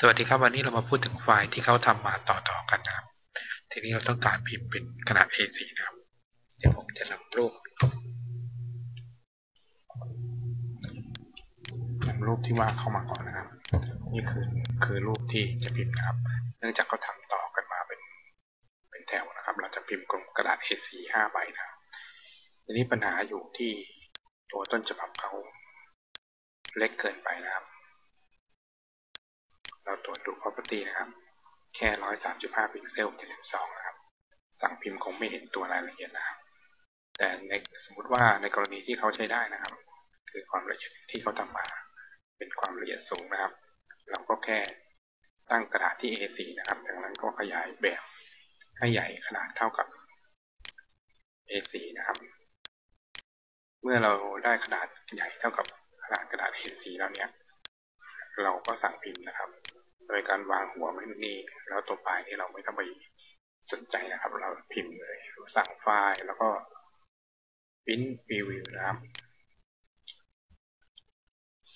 สวัสดีครับวันนี้เรามาพูดถึงไฟล์ที่เขาทำมาต่อๆกันนะครับ ทีนี้เราต้องการพิมพ์เป็นขนาด A4 นะครับ เดี๋ยวผมจะนำรูปนำรูปที่วาดเข้ามาก่อนนะครับ นี่คือคือรูปที่จะพิมพ์นะครับ เนื่องจากเขาทำต่อกันมาเป็นเป็นแถวนะครับ เราจะพิมพ์กลมกระดาษ A4 5ใบนะครับทีนี้ปัญหาอยู่ที่ตัวต้นฉบับเขาเล็กเกินไปนะครับ เราตรวจดู property นะครับ แค่135พิกเซล72นะครับ สั่งพิมพ์คงไม่เห็นตัวรายละเอียดนะครับ แต่ในสมมติว่าในกรณีที่เขาใช้ได้นะครับ คือความละเอียดที่เขาทำมา เป็นความละเอียดสูงนะครับ เราก็แค่ตั้งกระดาษที่ A4 นะครับจากนั้นก็ขยายแบบให้ใหญ่ขนาดเท่ากับ A4 นะครับ เมื่อเราได้ขนาดใหญ่เท่ากับขนาดกระดาษ A4 แล้วเนี่ย เราก็สั่งพิมพ์นะครับ โดยการวางหัวไว้นี่ แล้วตัวปลายนี่เราไม่ต้องไปสนใจนะครับ เราพิมพ์เลยสั่งไฟล์แล้วก็พิมพ์รีวิวนะครับ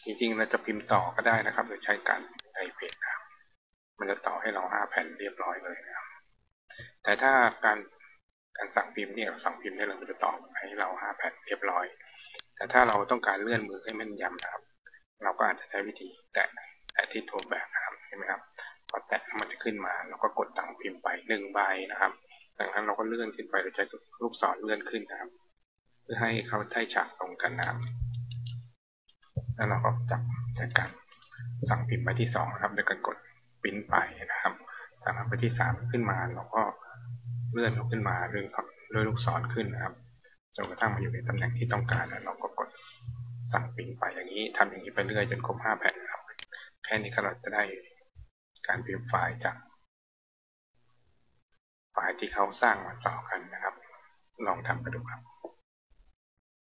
จริงๆเราจะพิมพ์ต่อก็ได้นะครับ โดยใช้การไทเพจนะครับมันจะต่อให้เราห้าแผ่นเรียบร้อยเลยนะครับ แต่ถ้าการการสั่งพิมพ์เนี่ยสั่งพิมพ์ได้เลยมันจะต่อให้เราห้าแผ่นเรียบร้อย แต่ถ้าเราต้องการเลื่อนมือให้แม่นยำนะครับ เราก็อาจจะใช้วิธีแตะแตะที่ตัวแบบนะ ครับเห็นไหมครับพอแตะมันจะขึ้นมาเราก็กดตั้งพิมพ์ไปหนึ่งใบนะครับจากนั้นเราก็เลื่อนขึ้นไปโดยใช้ลูกศรเลื่อนขึ้นนะครับ เพื่อให้เขาได้ฉากตรงกันนะครับแล้วเราก็จับจากการสั่งพิมพ์ไปที่สองนะครับโดยการกดพิมพ์ไปนะครับจากนั้นไปที่สามขึ้นมาเราก็เลื่อนเขาขึ้นมาเรื่อยๆด้วยลูกศรขึ้นนะครับจนกระทั่งมาอยู่ในตำแหน่งที่ต้องการแล้วเราก็กดสั่งพิมพ์ไปอย่างนี้ทำอย่างนี้ไปเรื่อยจนครบห้าแผ่นนะครับแค่นี้ก็เราจะได้ การพิมพ์ไฟล์จากไฟล์ที่เขาสร้างมาต่อกันนะครับ ลองทำกันดูครับ